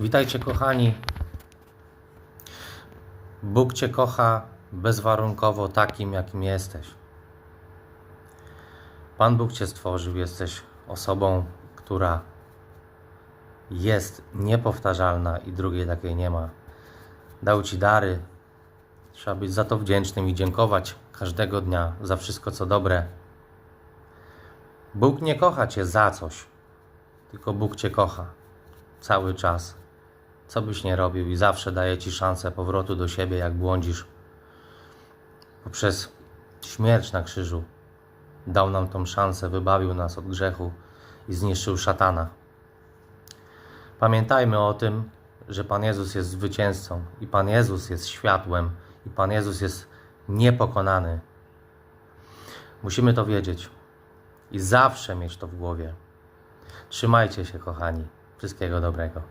Witajcie, kochani. Bóg Cię kocha bezwarunkowo takim, jakim jesteś. Pan Bóg Cię stworzył, jesteś osobą, która jest niepowtarzalna i drugiej takiej nie ma. Dał Ci dary. Trzeba być za to wdzięcznym i dziękować każdego dnia za wszystko, co dobre. Bóg nie kocha Cię za coś, tylko Bóg Cię kocha cały czas. Co byś nie robił i zawsze daje Ci szansę powrotu do siebie, jak błądzisz. Poprzez śmierć na krzyżu dał nam tą szansę, wybawił nas od grzechu i zniszczył szatana. Pamiętajmy o tym, że Pan Jezus jest zwycięzcą i Pan Jezus jest światłem i Pan Jezus jest niepokonany. Musimy to wiedzieć i zawsze mieć to w głowie. Trzymajcie się, kochani. Wszystkiego dobrego.